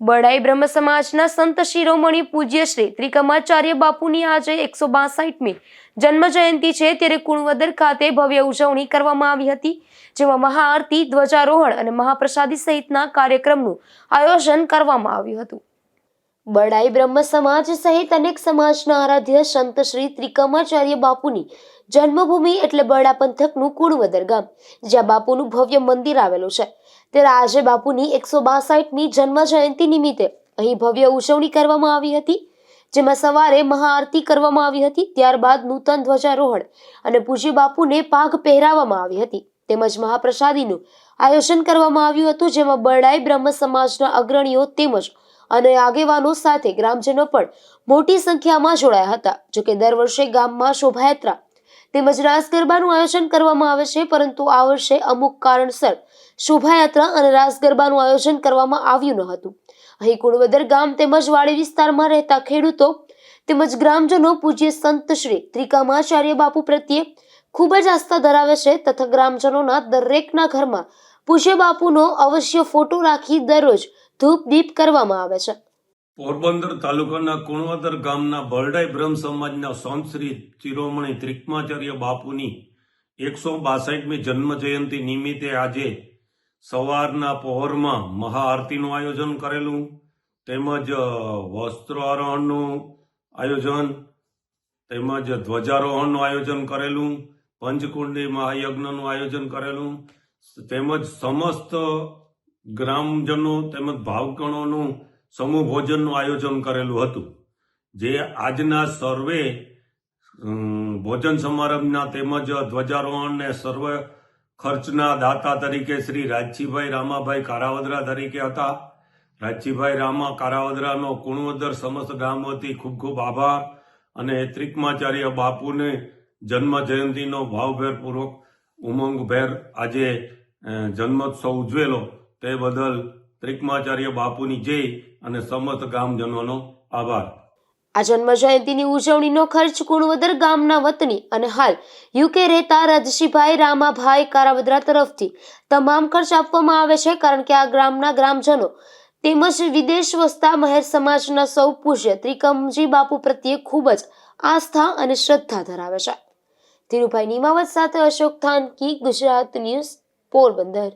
બડાઈ બ્રહ્મ સમાજના સંત શિરોમણી પૂજ્ય શ્રી ત્રિકમાચાર્ય બાપુની આજે એકસો બાસઠમી જન્મ જયંતિ છે ત્યારે કુણવદર ખાતે ભવ્ય ઉજવણી કરવામાં આવી હતી, જેમાં મહાઆરતી, ધ્વજારોહણ અને મહાપ્રસાદી સહિતના કાર્યક્રમનું આયોજન કરવામાં આવ્યું હતું. બડાઈ બ્રહ્મ સમાજ સહિત અનેક સમાજના આરાધ્ય સંત શ્રી ત્રિકમાચાર્ય બાપુની જન્મભૂમિ એટલે બરડા પંથકનું કુણવદર ગામ, જ્યાં બાપુનું ભવ્ય મંદિર આવેલું છે. ત્યારે આજે બાપુની એકસો બાસઠમી જન્મ જયંતિ નિમિત્તે અહીં ભવ્ય ઉજવણી કરવામાં આવી હતી, જેમાં સવારે મહાઆરતી કરવામાં આવી હતી, ત્યારબાદ નૂતન ધ્વજારોહણ અને પૂજ્ય બાપુને પાઘ પહેરાવવામાં આવી હતી. તેમજ મહાપ્રસાદીનું આયોજન કરવામાં આવ્યું હતું, જેમાં બરડાઈ બ્રહ્મ સમાજના અગ્રણીઓ તેમજ અને આગેવાનો સાથે ગ્રામજનો પણ મોટી સંખ્યામાં જોડાયા હતા. જોકે દર વર્ષે ગામમાં શોભાયાત્રા તેમજ રાસ ગરબાનું આયોજન કરવામાં આવે છે, પરંતુ આ વર્ષે અમુક કારણસર શોભાયાત્રા અને રાસ ગરબાનું આયોજન કરવામાં આવ્યું ન હતું. અહીં કુણવદર ગામ તેમજ વાડી વિસ્તારમાં રહેતા ખેડૂતો તેમજ ગ્રામજનો પૂજ્ય સંત શ્રી ત્રિકામાચાર્ય બાપુ પ્રત્યે ખૂબ જ આસ્થા ધરાવે છે તથા ગ્રામજનોના દરેકના ઘરમાં પૂજ્ય બાપુનો અવશ્ય ફોટો રાખી દરરોજ ધૂપ દીપ કરવામાં આવે છે. પોરબંદર તાલુકાના કુણવદર ગામના બરડાઈ બ્રહ્મ સમાજના સંત શ્રી ચિરોમણી ત્રિકમાચાર્ય બાપુની એકસો બાસઠમી જન્મ જયંતિ નિમિત્તે આજે સવારના પહોરમાં મહાઆરતીનું આયોજન કરેલું, તેમજ વસ્ત્રારોહણનું આયોજન, તેમજ ધ્વજારોહણનું આયોજન કરેલું, પંચકુંડી મહાયજ્ઞનું આયોજન કરેલું, તેમજ સમસ્ત ગ્રામજનો તેમજ ભાવગણોનું સમૂહ ભોજનનું આયોજન કરેલું હતું. જે આજના સર્વે ભોજન સમારંભના તેમજ ધ્વજારોહણને સર્વ ખર્ચના દાતા તરીકે શ્રી રાજજીભાઈ રામાભાઈ કારાવદરા તરીકે હતા. રાજજીભાઈ રામા કારાવદરાનો કુણવદર સમસ્ત ગામ વતી ખૂબ ખૂબ આભાર અને ત્રિકમાચાર્ય બાપુને જન્મ જયંતિનો ભાવભેરપૂર્વક ઉમંગભેર આજે જન્મોત્સવ ઉજવેલો. તે બદલ ત્રિકમાચાર્ય બાપુની જય અને સમસ્ત ગામજનોનો આભાર. આ જન્મ જયંતિની ઉજવણીનો ખર્ચ કુણવદર ગામના વતની અને હાલ યુકે રહેતા રજશીભાઈ રામાભાઈ કારાવદરા તરફથી તમામ ખર્ચ આપવામાં આવે છે કારણ કે આ ગ્રામના ગ્રામજનો તેમજ વિદેશ વસતા મહેર સમાજના સૌ પૂજ્ય ત્રિકમજી બાપુ પ્રત્યે ખૂબ જ આસ્થા અને શ્રદ્ધા ધરાવે છે. ધીરુભાઈ નિમાવત સાથે અશોક થાનકી, ગુજરાત ન્યૂઝ પોરબંદર.